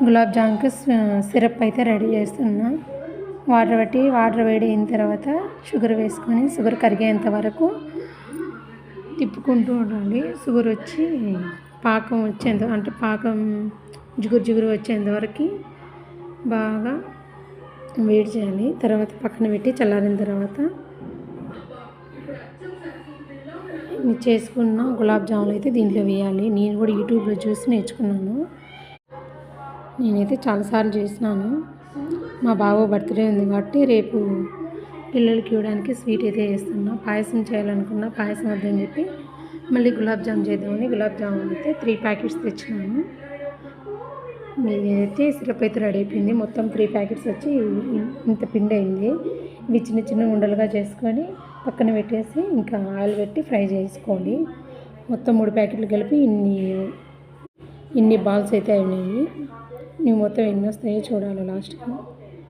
గులాబ్ జామ్కి సిరప్ అయితే రెడీ చేస్తున్నా. వాటర్ పెట్టి వాటర్ వేడి అయిన తర్వాత షుగర్ వేసుకొని షుగర్ కరిగేంత వరకు తిప్పుకుంటూ ఉండాలి షుగర్ వచ్చి పాకం వచ్చేంత అంటే పాకం జిగురు జిగురు వచ్చేంత వరకు బాగా వేడి చేయాలి. తర్వాత పక్కన పెట్టి చల్లారిన తర్వాత చేసుకున్న గులాబ్ జాములు అయితే దీంట్లో వేయాలి. నేను కూడా యూట్యూబ్లో చూసి నేర్చుకున్నాను. నేనైతే చాలాసార్లు చేసినాను. మా బావ బర్త్డే ఉంది కాబట్టి రేపు పిల్లలకి ఇవ్వడానికి స్వీట్ అయితే చేస్తున్నా. పాయసం చేయాలనుకున్నా పాయసం వద్దని చెప్పి మళ్ళీ గులాబ్ జామ్ చేద్దామని గులాబ్ జామున్ అయితే త్రీ ప్యాకెట్స్ తెచ్చినాను. అయితే సిరప్ అయితే రెడీ అయిపోయింది. మొత్తం త్రీ ప్యాకెట్స్ వచ్చి ఇంత పిండి అయింది. ఇవి చిన్న చిన్న ఉండలుగా చేసుకొని పక్కన పెట్టేసి ఇంకా ఆయిల్ పెట్టి ఫ్రై చేసుకోండి. మొత్తం మూడు ప్యాకెట్లు కలిపి ఇన్ని ఇన్ని బాల్స్ అయితే అయినాయి. నువ్వు మొత్తం ఎన్ని వస్తాయో చూడాలి లాస్ట్కి.